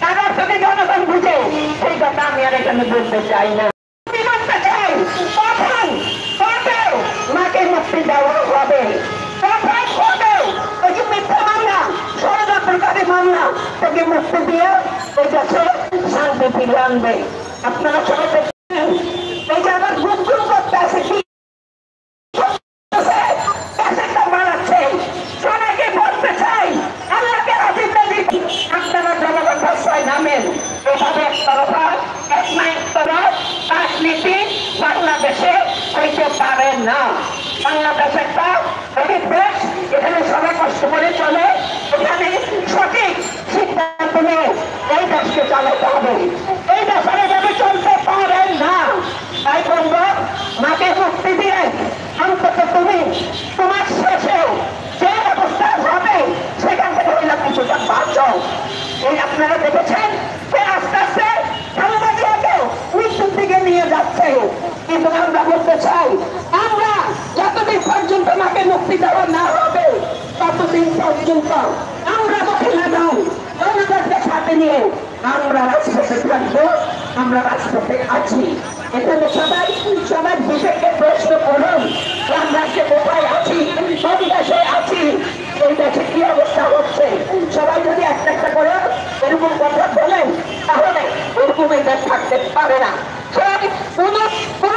তার জনগণ বুঝে। আমি আর এখানে বলতে চাই না। কখন কখন মাকে মুক্তি দেওয়া হবে? কখন হবে ওই যে মিথ্যা মামলা, ষড়যন্ত্রকারী মামলা থেকে মুক্তি দিয়ে ওই দেশে শান্তি আপনারা সবাই দেখছেন এই যে আমার গুম গুম করতে আছে কি ক্যাসেটটা বানাচ্ছে সবাইকে বলতে চাই আল্লাহকে রাজিন্দা দিচ্ছি আপনারা জনগণ ভাষায় নামেন এভাবে একতরফা এক না একতরফ রাজনীতি বাংলাদেশে হইতে পারে না বাংলাদেশ একটা গরিব দেশ এখানে সবাই কষ্ট করে চলে এখানে সঠিক সিদ্ধান্ত নিয়ে এই দেশকে চালাতে হবে এই দেশের এভাবে চলতে পারে না তাই বলব মাকে মুক্তি দিয়ে অন্তত তুমি তোমার শেষেও যে অবস্থা হবে সেখান থেকে হইলে কিছুটা বাঁচো এই আপনারা দেখেছেন আমরা যতদিন পর্যন্ত মাকে মুক্তি দেওয়া না হবে, ততদিন পর্যন্ত আমরা মহিলা নয় জনগণকে সাথে নিয়ে আমরা রাজপথে থাকব, আমরা রাজপথে আছি। এখানে সবাই সবার বিবেকে প্রশ্ন করুন, আমরা সে কোথায় আছি, কোন দেশে আছি, এই দেশে কি অবস্থা হচ্ছে? সবাই যদি একটা একটা করে এরকম কথা বলেন, তাহলে এরকম এই দেশ থাকতে পারে না। কোন